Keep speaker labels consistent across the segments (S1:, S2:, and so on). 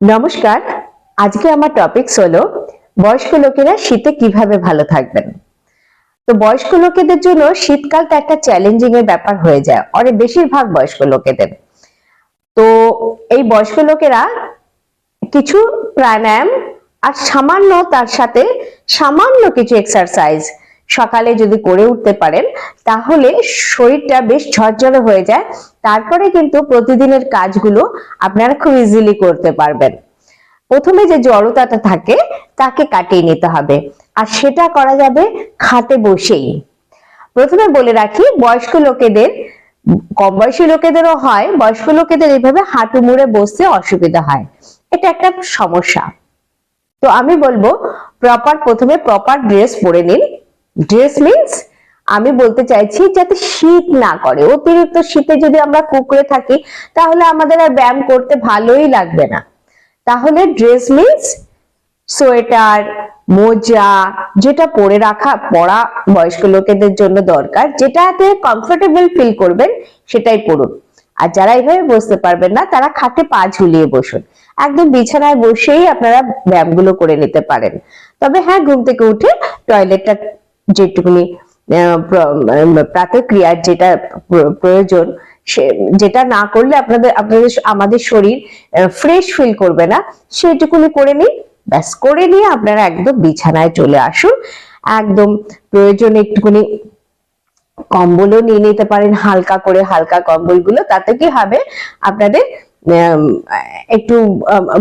S1: নমস্কার। আজকে আমার টপিকস হলো বয়স্ক লোকেরা শীতে কীভাবে ভালো থাকবেন? তো বয়স্ক লোকেদের জন্য শীতকালটা একটা চ্যালেঞ্জিং এর ব্যাপার হয়ে যায় অনেক বেশিরভাগ বয়স্ক লোকেদের। তো এই বয়স্ক লোকেরা কিছু প্রাণায়াম আর সামান্য তার সাথে সামান্য কিছু এক্সারসাইজ সকালে যদি করে উঠতে পারেন, তাহলে শরীরটা বেশ ঝরঝরে হয়ে যায়। তারপরে কিন্তু প্রতিদিনের কাজগুলো আপনারা খুব ইজিলি করতে পারবেন। প্রথমে যে জড়তাটা থাকে, তাকে কাটিয়ে নিতে হবে। আর সেটা করা যাবে খাতে বসেই। প্রথমে বলে রাখি, বয়স্ক লোকেদের, কম বয়সী লোকেদেরও হয়, বয়স্ক লোকেদের এইভাবে হাঁটু মুড়ে বসতে অসুবিধা হয়। এটা একটা সমস্যা। তো আমি বলব প্রপার প্রথমে প্রপার ড্রেস পরে নিন। ড্রেস মিন্স আমি বলতে চাইছি যাতে শীত না করে। অতিরিক্ত শীতে যদি আমরা কুকড়ে থাকি, তাহলে আমাদের আর ব্যায়াম করতে ভালোই লাগবে না। তাহলে ড্রেস মিন্স সোয়েটার, মোজা, যেটা পরে রাখা পরা বয়স্ক লোকেদের জন্য দরকার, যেটাতে কমফোর্টেবল ফিল করবেন, সেটাই পরুন। আর যারা এইভাবে বসতে পারবেন না, তারা খাটে পা ঝুলিয়ে বসুন। একদম বিছানায় বসেই আপনারা ব্যায়ামগুলো করে নিতে পারেন। তবে হ্যাঁ ঘুম থেকে উঠে টয়লেটটা যেটুকুনি প্রাতঃক্রিয়ার যেটা প্রয়োজন যেটা না করলে আপনাদের আপনাদের আমাদের শরীর ফ্রেশ ফিল করবে না সেটুকুনি করে নিন, ব্যাস, করে নিয়ে আপনারা একদম বিছানায় চলে আসুন। একদম প্রয়োজনে একটুখানি কম্বলও নিয়ে নিতে পারেন, হালকা করে হালকা কম্বলগুলো, তাতে কি হবে? আপনাদের একটু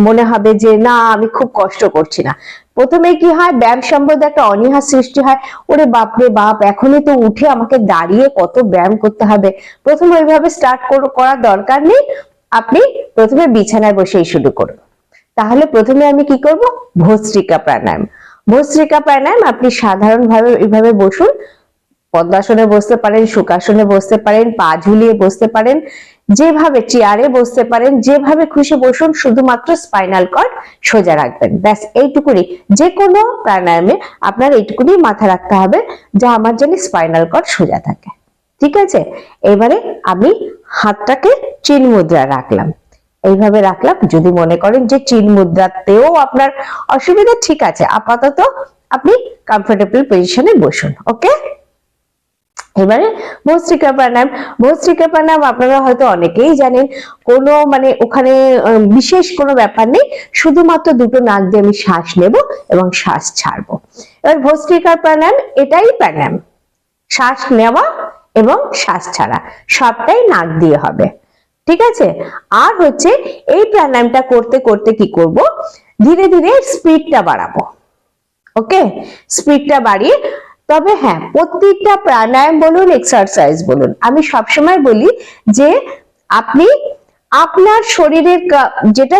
S1: মনে হবে যে না, আমি খুব কষ্ট করছি না। প্রথমে কি হয়, ব্যায়াম সম্বন্ধে একটা অনীহা সৃষ্টি হয়। ওরে বাপরে বাপ, এখনই তো উঠে আমাকে দাঁড়িয়ে কত ব্যায়াম করতে হবে। প্রথমে ওইভাবে স্টার্ট করার দরকার নেই। আপনি প্রথমে বিছানায় বসেই শুরু করুন। তাহলে প্রথমে আমি কি করব? ভস্ত্রিকা প্রাণায়াম। ভস্ত্রিকা প্রাণায়াম আপনি সাধারণভাবে এইভাবে বসুন। পদ্মাসনে বসতে পারেন, সুকাসনে বসতে পারেন, পা ঝুলিয়ে বসতে পারেন। যেভাবে চেয়ারে বসতে পারেন, যেভাবে খুশি বসুন, শুধুমাত্র স্পাইনাল কর্ড সোজা রাখবেন। ব্যাস, এইটুকুনি। যে কোনো প্রাণায়ামে আপনার এইটুকুনি মাথা রাখতে হবে, যা আমার জানি স্পাইনাল কর্ড সোজা থাকে। ঠিক আছে? এবারে আমি হাতটাকে চিন মুদ্রা রাখলাম। এইভাবে রাখলাম, যদি মনে করেন যে চিন মুদ্রাতেও আপনার অসুবিধা, ঠিক আছে। আপাতত আপনি কমফোর্টেবল পজিশনে বসুন ওকে এবারে ভস্ত্রিকা প্রাণায়াম ভস্ত্রিকা প্রাণায়াম আপনারা হয়তো অনেকেই জানেন, কোনো মানে ওখানে বিশেষ কোনো ব্যাপার নেই, শুধুমাত্র দুটো নাক দিয়ে আমি শ্বাস নেব এবং শ্বাস ছাড়বো। এবার ভস্ত্রিকা প্রাণায়াম এটাই প্রাণায়াম শ্বাস নেওয়া এবং শ্বাস ছাড়া, সবটাই নাক দিয়ে হবে। ঠিক আছে? আর হচ্ছে, এই প্রাণায়ামটা করতে করতে কি করব? ধীরে ধীরে স্পিডটা বাড়াবো। ওকে স্পিডটা বাড়িয়ে তবে হ্যাঁ প্রত্যেকটা প্রাণায়াম বলুন এক্সারসাইজ বলুন, আমি সবসময় বলি যে আপনি আপনার শরীরের যেটা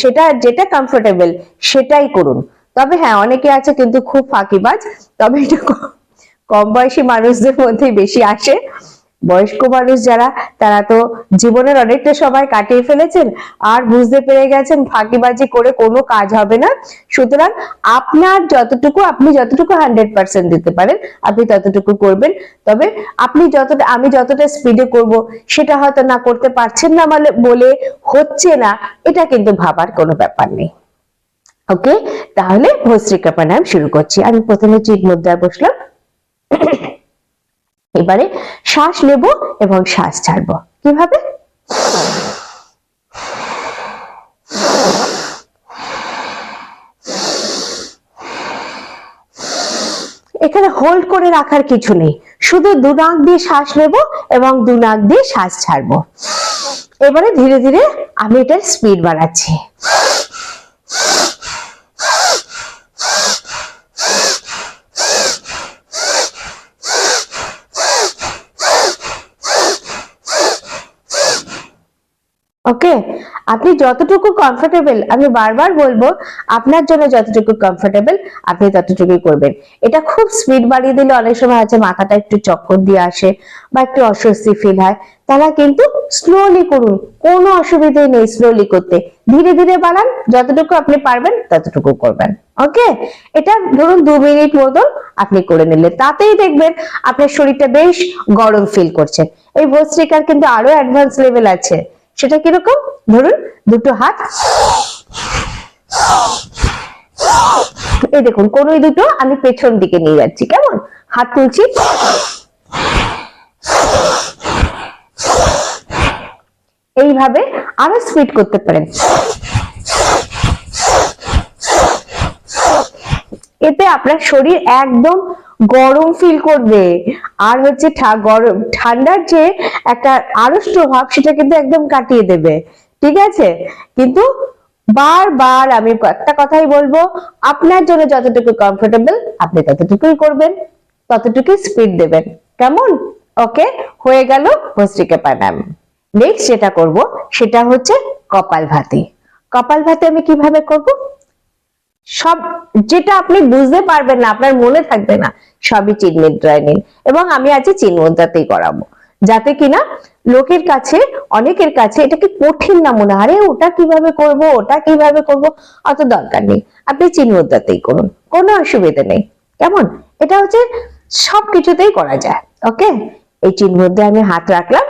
S1: সেটা, যেটা কমফোর্টেবল সেটাই করুন। তবে হ্যাঁ অনেকে আছে কিন্তু খুব ফাঁকিবাজ, তবে এটা কম বয়সী মানুষদের মধ্যেই বেশি আসে। বয়স্ক মানুষ যারা, তারা তো জীবনের অনেকটা সময় কাটিয়ে ফেলেছেন আর বুঝতে পেরে গেছেন ফাঁকিবাজি করে কোনো কাজ হবে না। সুতরাং আপনার যতটুকু, আপনি যতটুকু হান্ড্রেড পার্সেন্ট দিতে পারেন, আপনি ততটুকু করবেন। তবে আপনি যতটা আমি যতটা স্পিডে করব, সেটা হয়তো না করতে পারছেন না মানে বলে হচ্ছে না, এটা কিন্তু ভাবার কোনো ব্যাপার নেই। ওকে তাহলে ভস্ত্রিকা প্রাণায়াম শুরু করছি। আমি প্রথমে চিত মুদ্রায় বসলাম। এবারে শ্বাস নেব এবং শ্বাস ছাড়বো। কীভাবে? এখানে হোল্ড করে রাখার কিছু নেই। শুধু দু নাক দিয়ে শ্বাস নেব এবং দু নাক দিয়ে শ্বাস ছাড়বো। এবারে ধীরে ধীরে আমি এটার স্পিড বাড়াচ্ছি। ওকে আপনি যতটুকু কমফোর্টেবল আমি বারবার বলব, আপনার জন্য যতটুকু কমফোর্টেবল আপনি ততটুকুই করবেন। এটা খুব স্পিড বাড়িয়ে দিলে অনেক সময় আছে মাথাটা একটু চক্কর দিয়ে আসে বা একটু অস্বস্তি ফিল হয়। তারা কিন্তু স্লোলি করুন, কোনো অসুবিধে নেই স্লোলি করতে। ধীরে ধীরে বানান যতটুকু আপনি পারবেন, ততটুকু করবেন। ওকে এটা ধরুন দু মিনিট মতন আপনি করে নিলেন। তাতেই দেখবেন আপনার শরীরটা বেশ গরম ফিল করছে। এই ভস্ত্রিকার কিন্তু আরও অ্যাডভান্স লেভেল আছে। সেটা কীরকম? ধরুন, দুটো হাত। এই দেখুন, কোন দুটো আমি পেছন দিকে নিয়ে যাচ্ছি, কেমন? হাত তুলছি। এইভাবে আরও স্পিড করতে পারেন। এতে আপনার শরীর একদম গরম ফিল করবে। আর হচ্ছে ঠান্ডার যে একটা আড়ষ্ট ভাব সেটা কিন্তু একদম কাটিয়ে দেবে। ঠিক আছে? কিন্তু বারবার আমি একটা কথাই বলব, আপনার জন্য যতটুকু কমফোর্টেবল আপনি ততটুকুই করবেন, ততটুকুই স্পিড দেবেন। কেমন? ওকে হয়ে গেল ভস্ত্রিকা প্রাণায়াম নেক্সট যেটা করব, সেটা হচ্ছে কপাল ভাতি। কপাল ভাতি আমি কীভাবে করব? সব যেটা আপনি বুঝতে পারবেন না, আপনার মনে থাকবে না, সবই চিন্মুদ্রায় নিন এবং আমি আজকে চিন্মুদ্রাতেই করাবো। যাতে কিনা লোকের কাছে, অনেকের কাছে এটাকে কঠিন না মনে আরে ওটা কীভাবে করব, ওটা কীভাবে করব? অত দরকার নেই। আপনি চিন্মুদ্রাতেই করুন। কোনো অসুবিধা নেই। কেমন? এটা হচ্ছে সব কিছুতেই করা যায়। ওকে? এই চিন্মুদ্রায় আমি হাত রাখলাম।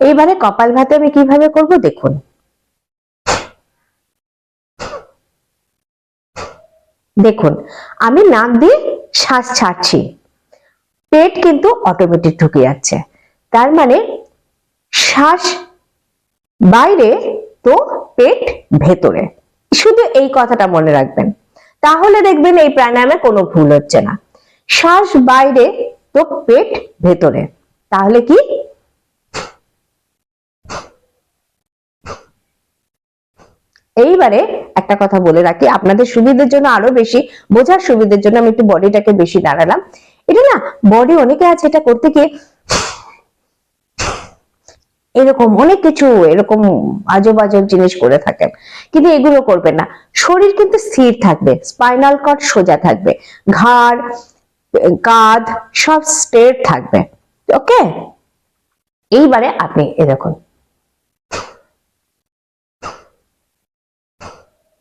S1: এইবারে কপাল ভাতে আমি কীভাবে করব দেখুন। দেখুন, আমি নাক দিয়ে শ্বাস ছাড়ছি। পেট কিন্তু অটোমেটিক ঢুকে যাচ্ছে। তার মানে শ্বাস বাইরে তো পেট ভেতরে। শুধু এই কথাটা মনে রাখবেন। তাহলে দেখবেন এই প্রাণায়ামে কোনো ভুল হচ্ছে না। শ্বাস বাইরে তো পেট ভেতরে। তাহলে কি? এইবারে একটা কথা বলে রাখি, আপনাদের সুবিধের জন্য আরও বেশি, বোঝার সুবিধের জন্য আমি একটু বডিটাকে বেশি দাঁড়ালাম এটা না বডি অনেকে আছে এটা করতে গিয়ে এরকম অনেক কিছু, এরকম আজব আজব জিনিস করে থাকেন। কিন্তু এগুলো করবেন না। শরীর কিন্তু স্থির থাকবে স্পাইনাল কর্ড সোজা থাকবে, ঘাড়, কাঁধ সব স্ট্রেট থাকবে ওকে এইবারে আপনি এরকম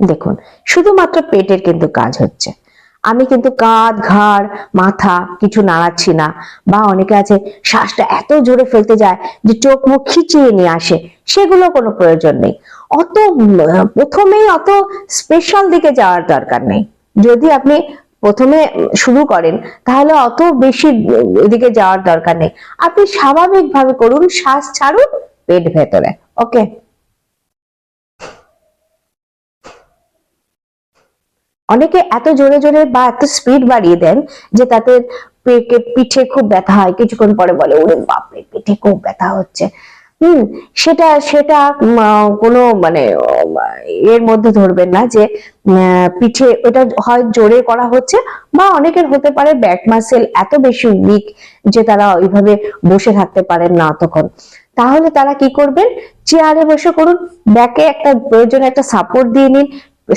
S1: দেখুন, শুধুমাত্র পেটের কিন্তু কাজ হচ্ছে। আমি কিন্তু কাঁধ, ঘাড়, মাথা কিছু নাড়াচ্ছি না, বা অনেকে আছে শ্বাসটা এত জোরে ফেলতে যায় যে চোখ মুখ খিচিয়ে নিয়ে আসে, সেগুলো কোনো প্রয়োজন নেই। অত প্রথমেই অত স্পেশাল দিকে যাওয়ার দরকার নেই। যদি আপনি প্রথমে শুরু করেন, তাহলে অত বেশি এদিকে যাওয়ার দরকার নেই। আপনি স্বাভাবিকভাবে করুন, শ্বাস ছাড়ুন, পেট ভেতরে ওকে অনেকে এত জোরে জোরে বা এত স্পিড বাড়িয়ে দেন যে তাতে পেটে- পিঠে খুব ব্যথা হয়। কিছুক্ষণ পরে বলে, ওরে বাপরে পিঠে খুব ব্যথা হচ্ছে। হুম, সেটা সেটা কোনো মানে এর মধ্যে ধরবেন না যে পিঠে ওটা হয় জোরে করা হচ্ছে বা অনেকের হতে পারে ব্যাক মাসেল এত বেশি উইক যে তারা ওইভাবে বসে থাকতে পারেন না তখন তাহলে তারা কি করবেন? চেয়ারে বসে করুন ব্যাকে একটা প্রয়োজনে একটা সাপোর্ট দিয়ে নিন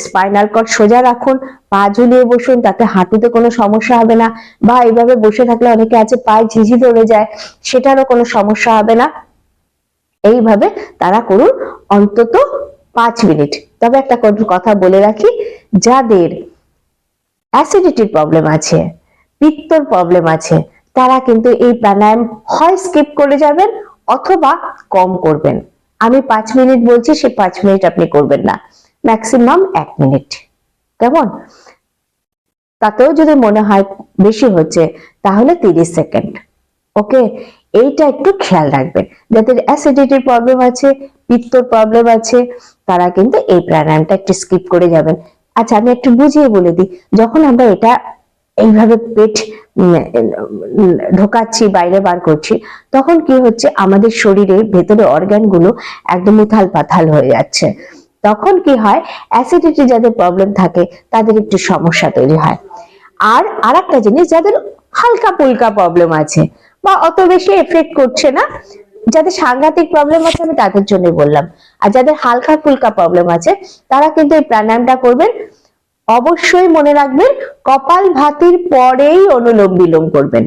S1: স্পাইনাল কর্ড সোজা রাখুন, পা ঝুলিয়ে বসুন, তাতে হাঁটুতে কোনো সমস্যা হবে না বা এইভাবে বসে থাকলে অনেকে আছে পায়ে ঝিঝি ধরে যায়, সেটারও কোনো সমস্যা হবে না। এইভাবে তারা করুন অন্তত পাঁচ মিনিট। তবে একটা কথা বলে রাখি, যাদের অ্যাসিডিটির প্রবলেম আছে, পিত্তর প্রবলেম আছে, তারা কিন্তু এই প্রাণায়াম হয় স্কিপ করে যাবেন অথবা কম করবেন। আমি পাঁচ মিনিট বলছি, সে পাঁচ মিনিট আপনি করবেন না। ম্যাক্সিমাম এক মিনিট কেমন? তাতেও যদি মনে হয় বেশি হচ্ছে, তাহলে তিরিশ সেকেন্ড ওকে এইটা একটু খেয়াল রাখবেন। যাদের অ্যাসিডিটির প্রবলেম আছে, পিত্তর প্রবলেম আছে, তারা কিন্তু এই প্রাণায়ামটা একটু স্কিপ করে যাবেন। আচ্ছা আমি একটু বুঝিয়ে বলে দিই। যখন আমরা এটা এইভাবে পেট ঢোকাচ্ছি, বাইরে বার করছি, তখন কি হচ্ছে? আমাদের শরীরের ভেতরে অর্গানগুলো একদম উথাল পাথাল হয়ে যাচ্ছে। তখন কি হয়? অ্যাসিডিটি যাদের প্রবলেম থাকে, তাদের একটু সমস্যা তৈরি হয়। আর আরেকটা জিনিস, যাদের হালকা পুলকা প্রবলেম আছে, বা অত বেশি এফেক্ট করছে না, যাদের সাংঘাতিক প্রবলেম আছে, আমি তাদের জন্য বললাম। আর যাদের হালকা ফুলকা প্রবলেম আছে, তারা কিন্তু এই প্রাণায়ামটা করবেন। অবশ্যই মনে রাখবেন, কপাল ভাতির পরেই অনুলোম বিলোম করবেন।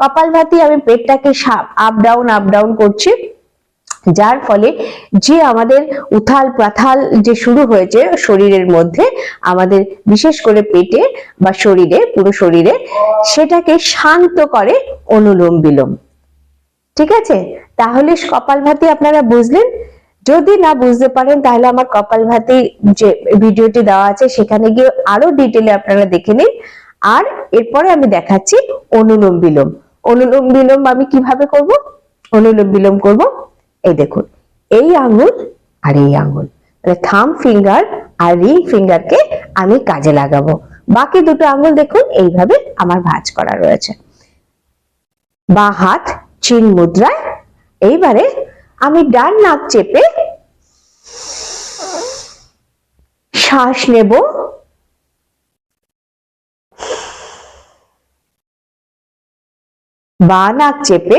S1: কপাল ভাতি, আমি পেটটাকে আপ ডাউন আপ ডাউন করছি। যার ফলে যে আমাদের উথাল পাথাল যে শুরু হয়েছে শরীরের মধ্যে, আমাদের বিশেষ করে পেটে বা শরীরে, পুরো শরীরে, সেটাকে শান্ত করে অনুলোম বিলোম। ঠিক আছে? তাহলে কপালভাতি আপনারা বুঝলেন? যদি না বুঝতে পারেন, তাহলে আমার কপাল ভাতি যে ভিডিওটি দেওয়া আছে, সেখানে গিয়ে আরও ডিটেলে আপনারা দেখে নিন। আর এরপরে আমি দেখাচ্ছি অনুলোম বিলোম। অনুলোম বিলোম আমি কীভাবে করব? অনুলোম বিলোম করব এই দেখুন, এই আঙ্গুল আর এই আঙ্গুল মানে থাম ফিঙ্গার আর রিং ফিঙ্গারকে আমি কাজে লাগাবো। বাকি দুটো আঙ্গুল দেখুন, এইভাবে আমার ভাঁজ করা রয়েছে। বা হাত চিন মুদ্রায়। এইবারে আমি ডান নাক চেপে শ্বাস নেব। বা নাক চেপে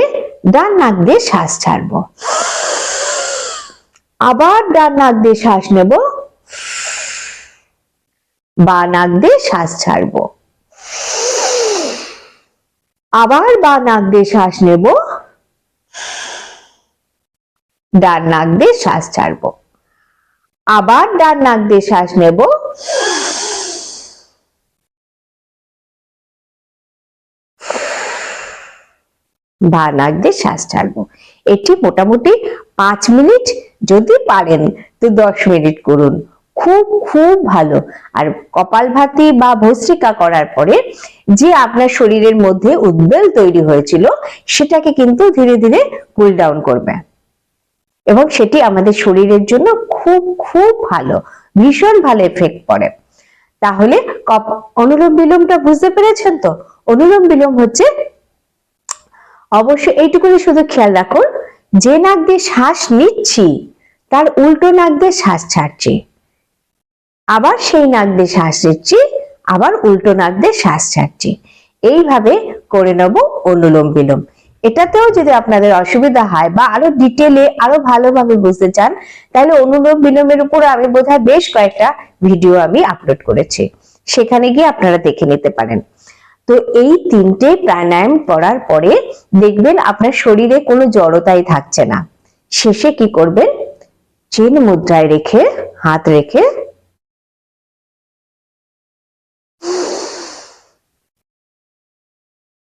S1: ডান নাক দিয়ে শ্বাস ছাড়বো। আবার ডান নাক দিয়ে শ্বাস নেব। বা নাক দিয়ে শ্বাস ছাড়বো। আবার বা নাক দিয়ে শ্বাস নেব। ডান নাক দিয়ে শ্বাস ছাড়বো। আবার ডান নাক দিয়ে শ্বাস নেব। বা নাক দিয়ে শ্বাস ছাড়বো। এটি মোটামুটি পাঁচ মিনিট যদি পারেন তো দশ মিনিট করুন। খুব খুব ভালো। আর কপালভাতি বা ভস্ত্রিকা করার পরে যে আপনার শরীরের মধ্যে উদ্বেল তৈরি হয়েছিল, সেটাকে কিন্তু ধীরে ধীরে কুল ডাউন করবে। এবং সেটি আমাদের শরীরের জন্য খুব খুব ভালো, ভীষণ ভালো এফেক্ট পড়ে। তাহলে অনুলোম বিলোমটা বুঝতে পেরেছেন তো? অনুলোম বিলোম হচ্ছে, অবশ্যই এইটুকুনি শুধু খেয়াল রাখুন যে নাক দিয়ে শ্বাস নিচ্ছি, তার উল্টো নাক দিয়ে শ্বাস ছাড়ছি। আবার সেই নাক দিয়ে শ্বাস নিচ্ছি, আবার উল্টো নাক দিয়ে শ্বাস ছাড়ছি। এইভাবে করে নেব অনুলোম বিলোম। এটাতেও যদি আপনাদের অসুবিধা হয় বা আরও ডিটেলে আরও ভালোভাবে বুঝতে চান, তাহলে অনুলোম বিলোমের উপর আমি বোধহয় বেশ কয়েকটা ভিডিও আমি আপলোড করেছি। সেখানে গিয়ে আপনারা দেখে নিতে পারেন। তো এই তিনটে প্রাণায়াম করার পরে দেখবেন আপনার শরীরে কোনো জড়তাই থাকছে না। শেষে কি করবেন? চেন মুদ্রায় রেখে, হাত রেখে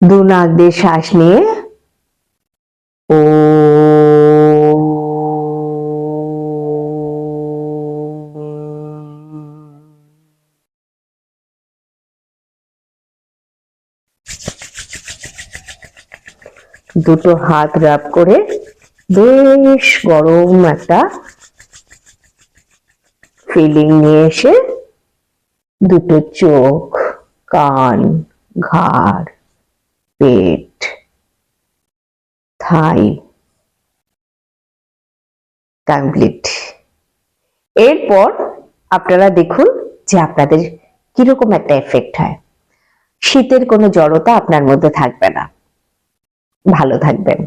S1: দু নাক দিয়ে শ্বাস নিয়ে ও দুটো হাত রাব করে বেশ গরম একটা ফিলিং নিয়ে এসে দুটো চোখ, কান, ঘাড়, পেট, থাই কমপ্লিট এরপর আপনারা দেখুন যে আপনাদের কীরকম একটা এফেক্ট হয়। শীতের কোনো জড়তা আপনার মধ্যে থাকবে না। ভালো থাকবেন।